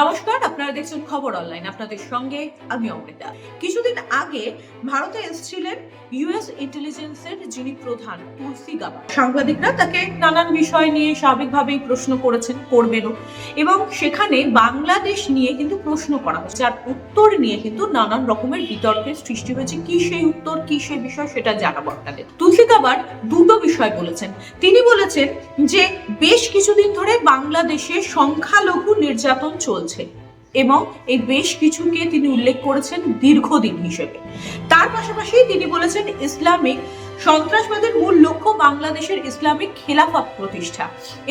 নমস্কার, আপনারা দেখছেন খবর অনলাইন আপনাদের সঙ্গে আমি অমৃতা। কিছুদিন আগে ভারতে এসেছিলেন ইউএস ইন্টেলিজেন্সের যিনি প্রধান তুলসি গাবা সাংবাদিকরা তাকে নানান বিষয় নিয়ে স্বাভাবিকভাবেই প্রশ্ন করেছেন, করবেনও। এবং সেখানে বাংলাদেশ নিয়ে কিন্তু প্রশ্ন করা হচ্ছে আর উত্তর নিয়ে কিন্তু নানান রকমের বিতর্কের সৃষ্টি হয়েছে। কি সেই উত্তর, কি সেই বিষয় সেটা জানাব আপনাদের। তুলসি গাবার দুটো বিষয় বলেছেন। তিনি বলেছেন যে, বেশ কিছুদিন ধরে বাংলাদেশে সংখ্যালঘু নির্যাতন চলছে। এবং এই বেশ কিছুকে তিনি উল্লেখ করেছেন দীর্ঘদিন হিসেবে। তার পাশাপাশি তিনি বলেছেন ইসলামিক সন্ত্রাসবাদের মূল লক্ষ্য বাংলাদেশের ইসলামিক খেলাফত প্রতিষ্ঠা।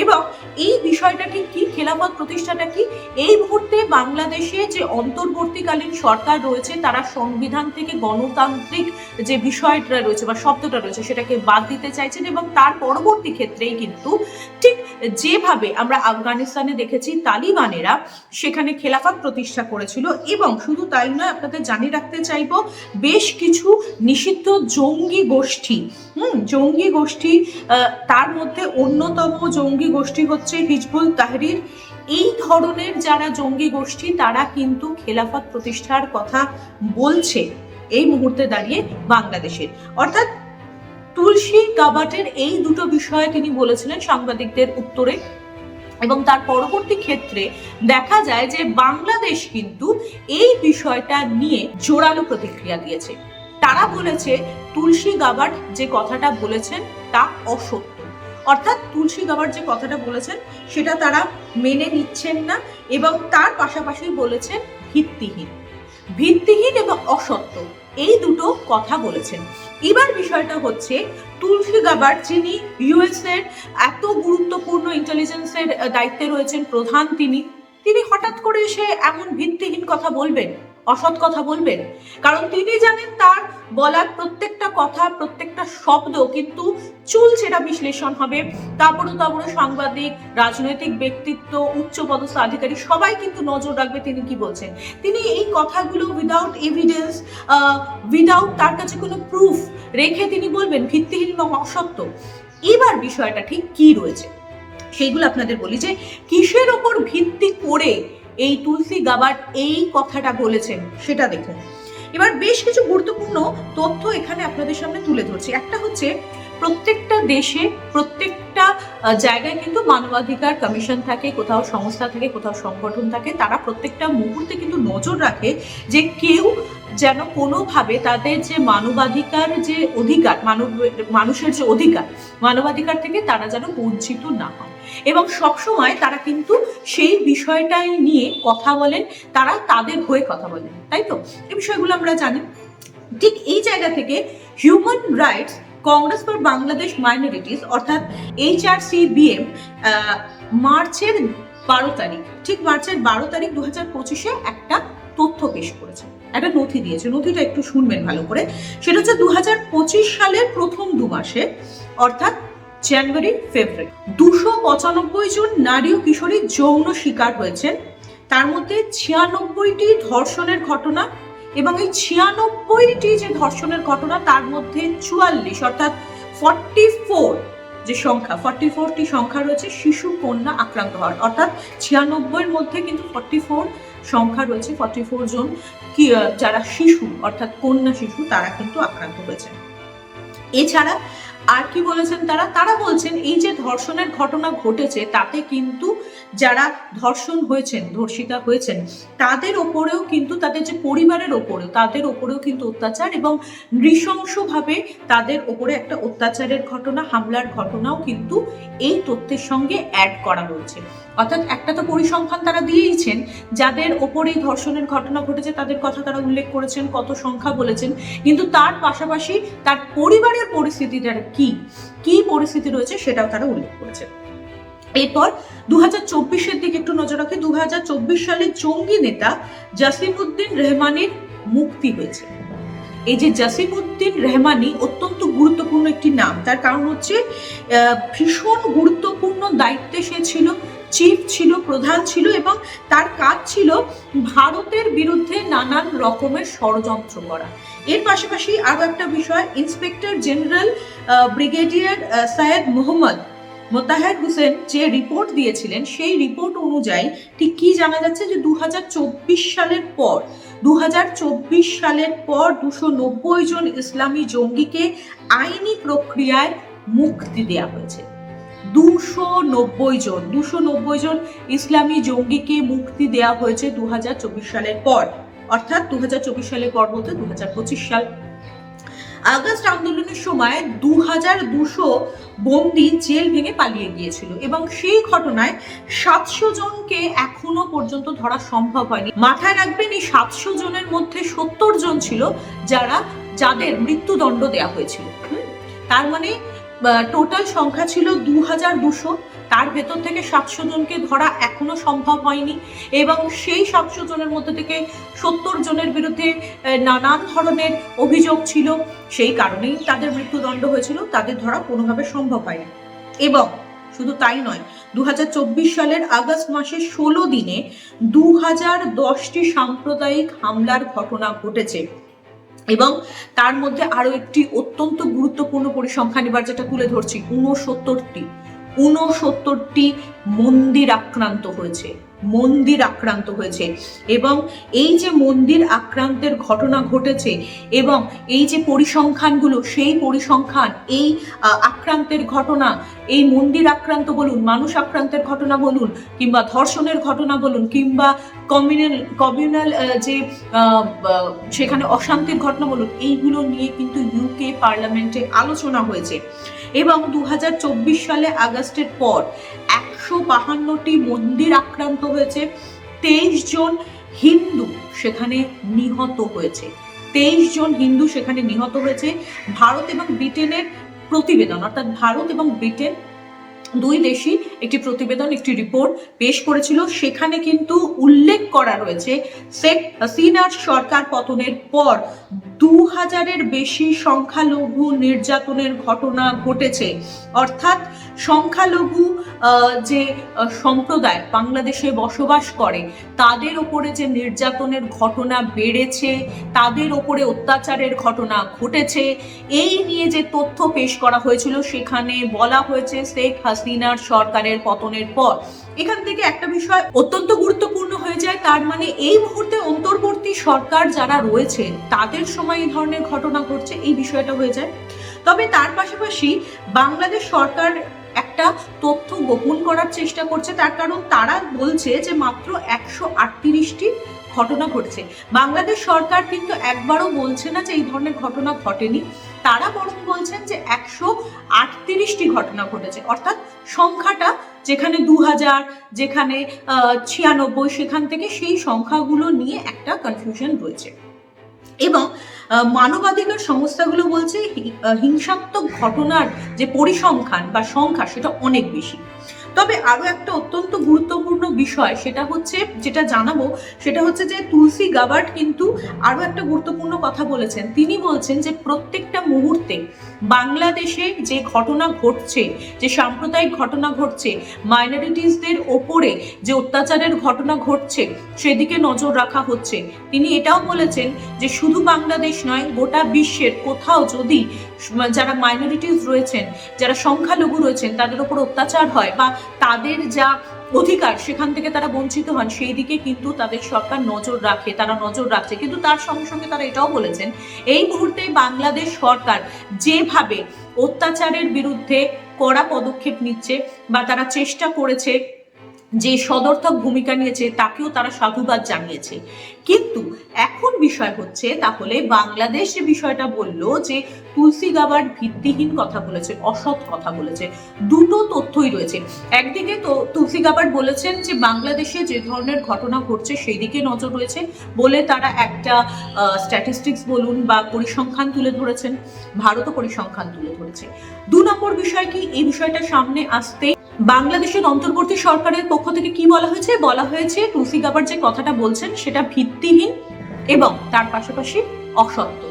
এবং এই বিষয়টাকে কি খেলাফত প্রতিষ্ঠাটা কি? এই মুহূর্তে বাংলাদেশে যে অন্তর্বর্তীকালীন সরকার রয়েছে, তারা সংবিধান থেকে গণতান্ত্রিক যে বিষয়টা রয়েছে বা শব্দটা রয়েছে, সেটাকে বাদ দিতে চাইছেন এবং তার পরবর্তী ক্ষেত্রেই কিন্তু ঠিক যেভাবে আমরা আফগানিস্তানে দেখেছি, তালিবানেরা সেখানে খেলাফত প্রতিষ্ঠা করেছিল এবং শুধু তাই নয়, আপনাদের জানিয়ে রাখতে চাইব, বেশ কিছু নিষিদ্ধ জঙ্গি গোষ্ঠী হুম, জঙ্গি গোষ্ঠী তার মধ্যে অন্যতম জঙ্গি গোষ্ঠী হচ্ছে হিজবুল তাহরির। এই ধরনের যারা জঙ্গি গোষ্ঠী, তারা কিন্তু খেলাফত প্রতিষ্ঠার কথা বলছে এই মুহূর্তে দাঁড়িয়ে বাংলাদেশের। অর্থাৎ তুলসী গাবাটের এই দুটো বিষয়ে তিনি বলেছিলেন সাংবাদিকদের উত্তরে। এবং তার পরবর্তী ক্ষেত্রে দেখা যায় যে বাংলাদেশ কিন্তু এই বিষয়টা নিয়ে জোরালো প্রতিক্রিয়া দিয়েছে। তারা বলেছে তুলসী গাবার যে কথাটা বলেছেন, তা অসত্য। অর্থাৎ তুলসী গাবার যে কথাটা বলেছেন, সেটা তারা মেনে নিচ্ছেন না এবং তার পাশাপাশি বলেছেন ভিত্তিহীন। ভিত্তিহীন এবং অসত্য, এই দুটো কথা বলেছেন। এবার বিষয়টা হচ্ছে, তুলসী গাবার যিনি ইউএস এর এত গুরুত্বপূর্ণ ইন্টেলিজেন্সের দায়িত্বে রয়েছেন প্রধান তিনি তিনি হঠাৎ করে এসে এমন ভিত্তিহীন কথা বলবেন? অসৎ কথা বলবেন? কারণ তিনি জানেন তার বলার প্রত্যেকটা কথা, প্রত্যেকটা শব্দ কিন্তু চুল সেটা বিশ্লেষণ হবে। তারপরে তারপরে সাংবাদিক, রাজনৈতিক ব্যক্তিত্ব, উচ্চপদস্থ আধিকারিক সবাই কিন্তু নজর রাখবে তিনি কি বলছেন। তিনি এই কথাগুলো উইদাউট এভিডেন্স উইদাউট তার কাছে কোনো প্রুফ রেখে তিনি বলবেন ভিত্তিহীন এবং অসত্য। এবার বিষয়টা ঠিক কি রয়েছে? সেইগুলো আপনাদের বলি যে কিসের ওপর ভিত্তি করে এই তুলসী গাবার এই কথাটা বলেছেন, সেটা দেখুন। এবার বেশ কিছু গুরুত্বপূর্ণ তথ্য এখানে আপনাদের সামনে তুলে ধরছি। একটা হচ্ছে প্রত্যেকটা দেশে, প্রত্যেকটা জায়গায় কিন্তু মানবাধিকার কমিশন থাকে, কোথাও সংস্থা থাকে, কোথাও সংগঠন থাকে। তারা প্রত্যেকটা মুহূর্তে কিন্তু নজর রাখে যে কেউ যেন কোনোভাবে তাদের যে মানবাধিকার যে অধিকার, মানব, মানুষের যে অধিকার, মানবাধিকার থেকে তারা যেন বঞ্চিত না হয়। এবং সবসময় তারা কিন্তু সেই বিষয়টাই নিয়ে কথা বলেন, তারা তাদের হয়ে কথা বলেন, তাই তো? এই বিষয়গুলো আমরা জানি। ঠিক এই জায়গা থেকে human rights congress for Bangladesh minorities, অর্থাৎ এইচ আর সি বিএম মার্চের বারো তারিখ, ঠিক মার্চের বারো তারিখ দু হাজার পঁচিশে একটা তথ্য পেশ করেছে। একটা নথি দিয়েছে, নথিটা একটু শুনবেন ভালো করে। সেটা হচ্ছে দু হাজার পঁচিশ সালের প্রথম দু মাসে, অর্থাৎ জানুয়ারি, ফেব্রুয়ারি। দুশো পঁচানব্বই জন নারী ও কিশোরী যৌন শিকার হয়েছেন। তার মধ্যে ছিয়ানব্বইটি ধর্ষণের ঘটনা এবং এই ছিয়ানব্বইটি যে ধর্ষণের ঘটনা, তার মধ্যে চুয়াল্লিশ, অর্থাৎ ফর্টি ফোর যে সংখ্যা ফর্টি ফোরটি সংখ্যা রয়েছে শিশু কন্যা আক্রান্ত হওয়ার। অর্থাৎ ছিয়ানব্বইয়ের মধ্যে কিন্তু ফর্টি ফোর সংখ্যা রয়েছে ফর্টি ফোর জন যারা শিশু, অর্থাৎ কন্যা শিশু, তারা কিন্তু আক্রান্ত হয়েছে। এছাড়া আর কি বলেছেন তারা? তারা বলছেন, এই যে ধর্ষণের ঘটনা ঘটেছে, তাতে কিন্তু যারা ধর্ষণ হয়েছেন, ধর্ষিতা হয়েছেন, তাদের ওপরেও কিন্তু তাদের যে পরিবারের ওপরেও, তাদের ওপরেও কিন্তু অত্যাচার এবং নৃশংসভাবে তাদের ওপরে একটা অত্যাচারের ঘটনা, হামলার ঘটনাও কিন্তু এই তথ্যের সঙ্গে অ্যাড করা হয়েছে। অর্থাৎ একটা তো পরিসংখ্যান তারা দিয়েইছেন, যাদের ওপরে এই ধর্ষণের ঘটনা ঘটেছে, তাদের কথা তারা উল্লেখ করেছেন, কত সংখ্যা বলেছেন, কিন্তু তার পাশাপাশি তার পরিবারের পরিস্থিতিটা কি কি পরিস্থিতি রয়েছে সেটাও তারা উল্লেখ করেছে। এরপর দু হাজার চব্বিশের দিকে একটু নজর রাখি দু হাজার চব্বিশ সালে জঙ্গি নেতা জাসিমউদ্দিন রেহমানের মুক্তি হয়েছে। এই যে জাসিমউদ্দিন রেহমানি অত্যন্ত গুরুত্বপূর্ণ একটি নাম, তার কারণ হচ্ছে ভীষণ গুরুত্বপূর্ণ দায়িত্বে সে ছিল চিফ ছিল, প্রধান ছিল এবং তার কাজ ছিল ভারতের বিরুদ্ধে নানান রকমের ষড়যন্ত্র করা। এর পাশাপাশি আরও একটা বিষয়, inspector general brigadier Syed Mohammad Motaher Hossain যে রিপোর্ট দিয়েছিলেন, সেই রিপোর্ট অনুযায়ী ঠিক কি জানা যাচ্ছে যে দু হাজার চব্বিশ সালের পর দু হাজার চব্বিশ সালের পর দুশো জন ইসলামী জঙ্গিকে আইনি প্রক্রিয়ায় মুক্তি দেওয়া হয়েছে। দুশো নব্বই জন, দুশো নব্বই জন ইসলামী জঙ্গিকে মুক্তি দেওয়া হয়েছে দু সালের পর, অর্থাৎ দু সালের পর বলতে দু সাল। আগস্ট আন্দোলনের সময় দু হাজার দুশো বন্দি জেল ভেঙে পালিয়ে গিয়েছিল এবং সেই ঘটনায় সাতশো জনকে এখনও পর্যন্ত ধরা সম্ভব হয়নি। মাথায় রাখবেন, এই সাতশো জনের মধ্যে সত্তর জন ছিল যারা যাদের মৃত্যুদণ্ড দেওয়া হয়েছিল। তার মানে টোটাল সংখ্যা ছিল দু হাজার দুশো। তার ভেতর থেকে সাতশো জনকে ধরা এখনও সম্ভব হয়নি এবং সেই সাতশো জনের মধ্যে থেকে সত্তর জনের বিরুদ্ধে নানান ধরনের অভিযোগ ছিল। সেই কারণেই তাদের মৃত্যুদণ্ড হয়েছিল। তাদের ধরা কোনোভাবে সম্ভব হয়নি। এবং শুধু তাই নয় দু সালের আগস্ট মাসের ষোলো দিনে দু হাজার দশটি সাম্প্রদায়িক হামলার ঘটনা ঘটেছে। এবং তার মধ্যে আরও একটি অত্যন্ত গুরুত্বপূর্ণ পরিসংখ্যান এবার যেটা তুলে ধরছি, ঊনসত্তরটি ঊনসত্তরটি মন্দির আক্রান্ত হয়েছে। মন্দির আক্রান্ত হয়েছে এবং এই যে মন্দির আক্রান্তের ঘটনা ঘটেছে এবং এই যে পরিসংখ্যানগুলো, সেই পরিসংখ্যান, এই আক্রান্তের ঘটনা, এই মন্দির আক্রান্ত বলুন, মানুষ আক্রান্তের ঘটনা বলুন, কিংবা ধর্ষণের ঘটনা বলুন, কিংবা কমিউনাল কমিউনাল যে সেখানে অশান্তির ঘটনা বলুন, এইগুলো নিয়ে কিন্তু ইউকে পার্লামেন্টে আলোচনা হয়েছে। এবং দু হাজার চব্বিশ সালে আগস্টের পর একশো বাহান্নটি মন্দির আক্রান্ত হয়েছে। তেইশ জন হিন্দু সেখানে নিহত হয়েছে। তেইশ জন হিন্দু সেখানে নিহত হয়েছে। ভারত এবং ব্রিটেনের প্রতিবেদন, অর্থাৎ ভারত এবং ব্রিটেন দুই দেশই একটি প্রতিবেদন, একটি রিপোর্ট পেশ করেছিল। সেখানে কিন্তু উল্লেখ করা রয়েছে, শেখ হাসিনার সরকার পতনের পর দু হাজারের বেশি সংখ্যালঘু নির্যাতনের ঘটনা ঘটেছে। অর্থাৎ সংখ্যালঘু যে সম্প্রদায় বাংলাদেশে বসবাস করে, তাদের ওপরে যে নির্যাতনের ঘটনা বেড়েছে, তাদের ওপরে অত্যাচারের ঘটনা ঘটেছে, এই নিয়ে যে তথ্য পেশ করা হয়েছিল, সেখানে বলা হয়েছে শেখ হাসিনার সরকারের পতনের পর। এখান থেকে একটা বিষয় অত্যন্ত গুরুত্বপূর্ণ হয়ে যায়, তার মানে এই মুহূর্তে অন্তর্বর্তী সরকার যারা রয়েছে, তাদের সময় এই ধরনের ঘটনা ঘটছে, এই বিষয়টা হয়ে যায়। তবে তার পাশাপাশি বাংলাদেশ সরকার একটা তথ্য গোপন করার চেষ্টা করছে, তার কারণ তারা বলছে যে মাত্র একশো আটত্রিশটি ঘটনা ঘটছে। বাংলাদেশ সরকার কিন্তু একবারও বলছে না যে এই ধরনের ঘটনা ঘটেনি। তারা বরং বলছেন যে একশো আটত্রিশটি ঘটনা ঘটেছে। অর্থাৎ সংখ্যাটা যেখানে দু হাজার, যেখানে ছিয়ানব্বই, সেখান থেকে সেই সংখ্যাগুলো নিয়ে একটা কনফিউশন রয়েছে। এবং মানবাধিকার সংস্থাগুলো বলছে হিংসাত্মক ঘটনার যে পরিসংখ্যান বা সংখ্যা সেটা অনেক বেশি। তবে আরও একটা অত্যন্ত গুরুত্বপূর্ণ বিষয় সেটা হচ্ছে, যেটা জানাব, সেটা হচ্ছে যে তুলসী গাবার্ট কিন্তু আরও একটা গুরুত্বপূর্ণ কথা বলেছেন। তিনি বলছেন যে প্রত্যেকটা মুহূর্তে বাংলাদেশে যে ঘটনা ঘটছে, যে সাম্প্রদায়িক ঘটনা ঘটছে মাইনরিটিসদের ওপরে যে অত্যাচারের ঘটনা ঘটছে, সেদিকে নজর রাখা হচ্ছে। তিনি এটাও বলেছেন যে শুধু বাংলাদেশ নয়, গোটা বিশ্বের কোথাও যদি যারা মাইনরিটিস রয়েছেন, যারা সংখ্যালঘু রয়েছেন, তাদের ওপর অত্যাচার হয় বা তাদের যা অধিকার, সেখান থেকে তারা বঞ্চিত হন। সেই দিকে কিন্তু তাদের সরকার নজর রাখে, তারা নজর রাখছে। কিন্তু তার সঙ্গে সঙ্গে তারা এটাও বলেছেন, এই মুহূর্তে বাংলাদেশ সরকার যেভাবে অত্যাচারের বিরুদ্ধে কড়া পদক্ষেপ নিচ্ছে বা তারা চেষ্টা করেছে যে সদর্থক ভূমিকা নিয়েছে, তাকেও তারা সাধুবাদ জানিয়েছে। কিন্তু এখন বিষয় হচ্ছে, তাহলে বাংলাদেশ যে বিষয়টা বলল যে, তুলসী গাবার্ড ভিত্তিহীন কথা বলেছে, অসৎ কথা বলেছে, দুটো তথ্যই রয়েছে। একদিকে তো তুলসী গাবার্ড বলেছেন যে, বাংলাদেশে যে ধরনের ঘটনা ঘটছে সেই দিকে নজর রয়েছে বলে তারা একটা স্ট্যাটিস্টিক্স বলুন বা পরিসংখ্যান তুলে ধরেছেন। ভারতও পরিসংখ্যান তুলে ধরেছে। দু নম্বর বিষয় কি? এই বিষয়টা সামনে আসতে বাংলাদেশের অন্তর্বর্তী সরকারের পক্ষ থেকে কি বলা হয়েছে? বলা হয়েছে তুলসী গাবার যে কথাটা বলছেন সেটা ভিত্তিহীন এবং তার পাশাপাশি অসত্য।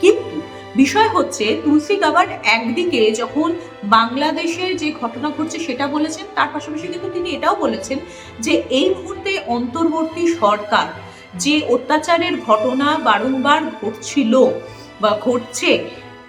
কিন্তু বিষয় হচ্ছে তুলসী গাবার্ড একদিকে যখন বাংলাদেশে যে ঘটনা ঘটছে সেটা বলেছেন, তার পাশাপাশি কিন্তু তিনি এটাও বলেছেন যে এই মুহূর্তে অন্তর্বর্তী সরকার যে অত্যাচারের ঘটনা বারংবার ঘটছিল বা ঘটছে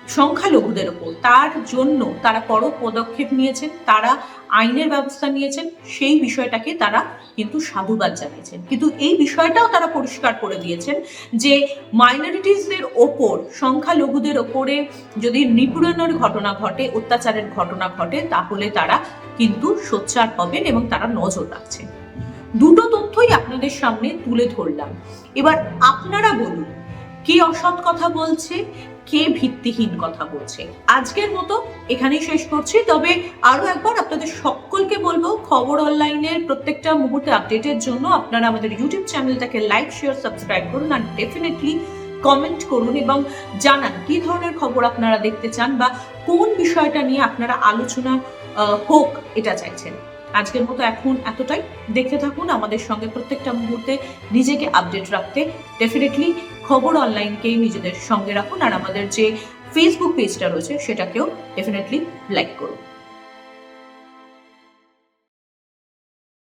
সংখ্যালঘুদের ওপর, তার জন্য তারা বড় পদক্ষেপ নিয়েছেন, তারা আইনের ব্যবস্থা নিয়েছেন, সেই বিষয়টাকে তারা কিন্তু সাধুবাদ জানিয়েছেন। কিন্তু এই বিষয়টাও তারা পরিষ্কার করে দিয়েছেন যে মাইনরিটিসদের ওপর, সংখ্যালঘুদের ওপরে যদি নিপীড়নের ঘটনা ঘটে, অত্যাচারের ঘটনা ঘটে, তাহলে তারা কিন্তু সোচ্চার হবেন এবং তারা নজর রাখছেন। দুটো তথ্যই আপনাদের সামনে তুলে ধরলাম। এবার আপনারা বলুন কে অসৎ কথা বলছে, কে ভিত্তিহীন কথা বলছে। আজকের মতো এখানেই শেষ করছি, তবে আরও একবার আপনাদের সকলকে বলব, খবর অনলাইনের প্রত্যেকটা মুহূর্তে আপডেটের জন্য আপনারা আমাদের ইউটিউব চ্যানেলটাকে লাইক শেয়ার সাবস্ক্রাইব করুন আর ডেফিনেটলি কমেন্ট করুন এবং জানান কি ধরনের খবর আপনারা দেখতে চান বা কোন বিষয়টা নিয়ে আপনারা আলোচনা হোক, এটা চাইছেন। আজকের মতো এখন এতটাই। দেখতে থাকুন আমাদের সঙ্গে প্রত্যেকটা মুহূর্তে নিজেকে আপডেট রাখতে। ডেফিনেটলি খবর অনলাইনকেই নিজেদের সঙ্গে রাখুন। আর আমাদের যে ফেসবুক পেজটা রয়েছে, সেটাকেও ডেফিনেটলি লাইক করুন।